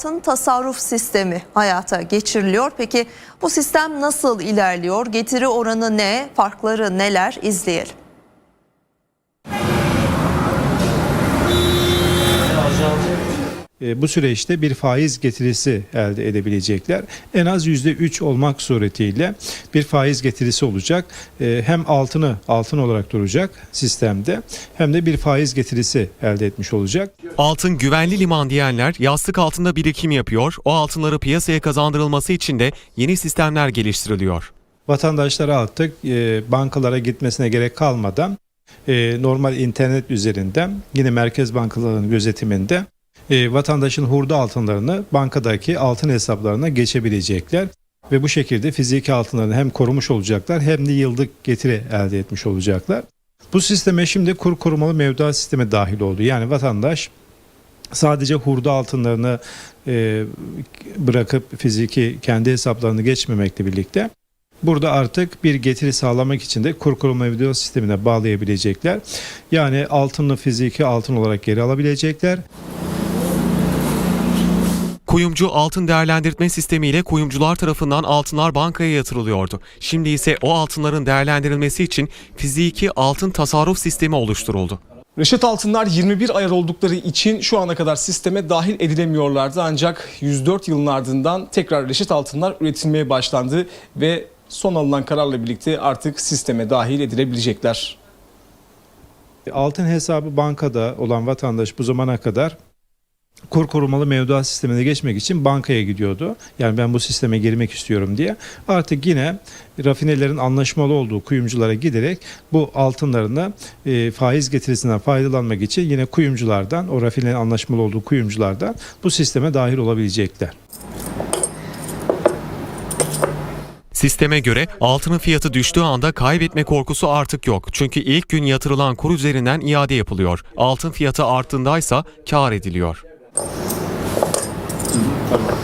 Altın tasarruf sistemi hayata geçiriliyor. Peki bu sistem nasıl ilerliyor? Getiri oranı ne? Farkları neler? İzleyelim. E, bu süreçte bir faiz getirisi elde edebilecekler. En az %3 olmak suretiyle bir faiz getirisi olacak. E, Hem altını altın olarak duracak sistemde hem de bir faiz getirisi elde etmiş olacak. Altın güvenli liman diyenler yastık altında birikim yapıyor. O altınları piyasaya kazandırılması için de yeni sistemler geliştiriliyor. Vatandaşlara artık e, bankalara gitmesine gerek kalmadan normal internet üzerinden yine merkez bankalarının gözetiminde e, vatandaşın hurda altınlarını bankadaki altın hesaplarına geçebilecekler ve bu şekilde fiziki altınlarını hem korumuş olacaklar hem de yıllık getiri elde etmiş olacaklar. Bu sisteme şimdi kur korumalı mevduat sistemi dahil oldu. Yani vatandaş sadece hurda altınlarını e, bırakıp fiziki kendi hesaplarını geçmemekle birlikte Burada artık bir getiri sağlamak için de kur koruma mevduat sistemine bağlayabilecekler. Yani altını fiziki altın olarak geri alabilecekler. Kuyumcu altın değerlendirme sistemiyle kuyumcular tarafından altınlar bankaya yatırılıyordu. Şimdi ise o altınların değerlendirilmesi için fiziki altın tasarruf sistemi oluşturuldu. Reşat Altınlar 21 ayar oldukları için şu ana kadar sisteme dahil edilemiyorlardı. Ancak 104 yılın ardından tekrar Reşat Altınlar üretilmeye başlandı ve son alınan kararla birlikte artık sisteme dahil edilebilecekler. Altın hesabı bankada olan vatandaş bu zamana kadar kur korumalı mevduat sistemine geçmek için bankaya gidiyordu. Yani ben bu sisteme girmek istiyorum diye. Artık yine rafinelerin anlaşmalı olduğu kuyumculara giderek bu altınlarını e, faiz getirisinden faydalanmak için yine kuyumculardan, o rafinelerin anlaşmalı olduğu kuyumculardan bu sisteme dahil olabilecekler. Sisteme göre altının fiyatı düştüğü anda kaybetme korkusu artık yok. Çünkü ilk gün yatırılan kur üzerinden iade yapılıyor. Altın fiyatı arttığındaysa kar ediliyor. Tamam.